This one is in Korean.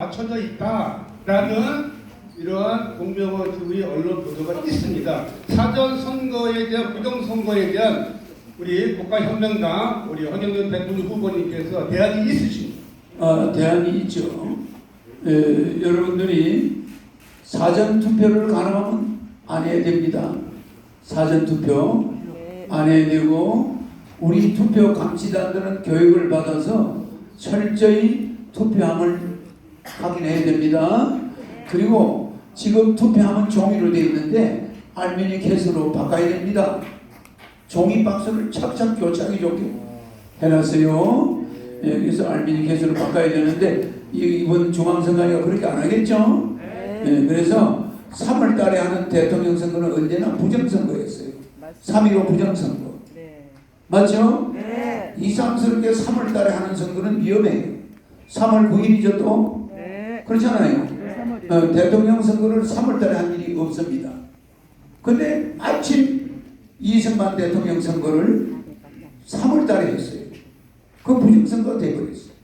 맞춰져 있다라는 이러한 공명원 TV의 언론 보도가 있습니다. 사전 선거에 대한 부정 선거에 대한 우리 국가혁명당 우리 황영연 대통령 후보님께서 대안이 있으십니까? 어, 대안이 있죠. 에, 여러분들이 사전 투표를 가능하면 안 해야 됩니다. 사전 투표 안 해야 되고 우리 투표 감시단들은 교육을 받아서 철저히 투표함을 확인해야 됩니다. 그리고 지금 투표함은 종이로 되어 있는데 알미늄 케이스로 바꿔야 됩니다. 종이 박스를 착착 교착이 좋게 해놨어요. 예, 그래서 알미늄 케이스로 바꿔야 되는데 이- 이번 중앙선관위가 그렇게 안 하겠죠? 예, 그래서 3월 달에 하는 대통령 선거는 언제나 부정선거였어요. 3.15 부정선거. 네. 맞죠? 네. 이상스럽게 3월 달에 하는 선거는 위험해요. 3월 9일이죠 또? 네. 그렇잖아요. 네. 어, 대통령 선거를 3월 달에 한 일이 없습니다. 근데 마침 이승만 대통령 선거를 3월 달에 했어요. 그 부정선거가 돼버렸어요.